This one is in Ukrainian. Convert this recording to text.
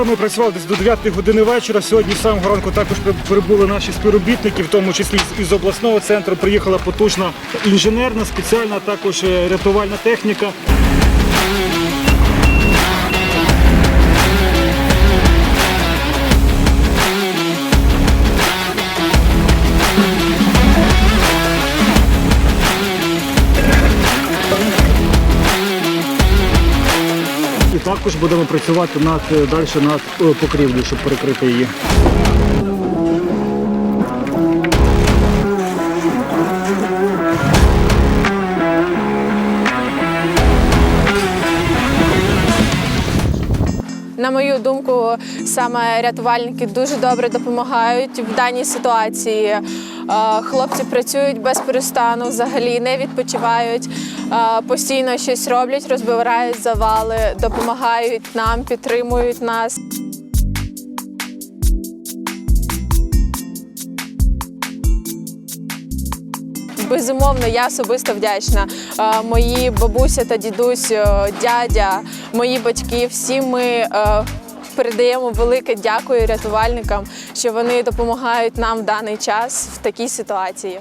ми працювали десь до 9 години вечора. Сьогодні з самого ранку також прибули наші співробітники, в тому числі із обласного центру. Приїхала потужна інженерна, спеціальна також е, рятувальна техніка. І також будемо працювати над е, далі над е, покрівлею, щоб перекрити її. На мою думку, саме рятувальники дуже добре допомагають в даній ситуації. Е, Хлопці працюють без перестану, взагалі не відпочивають, постійно щось роблять, розбирають завали, допомагають нам, підтримують нас. Безумовно, я особисто вдячна. Мої бабуся та дідусь, дядя, мої батьки, всі ми передаємо велике дякую рятувальникам, що вони допомагають нам в даний час в такій ситуації.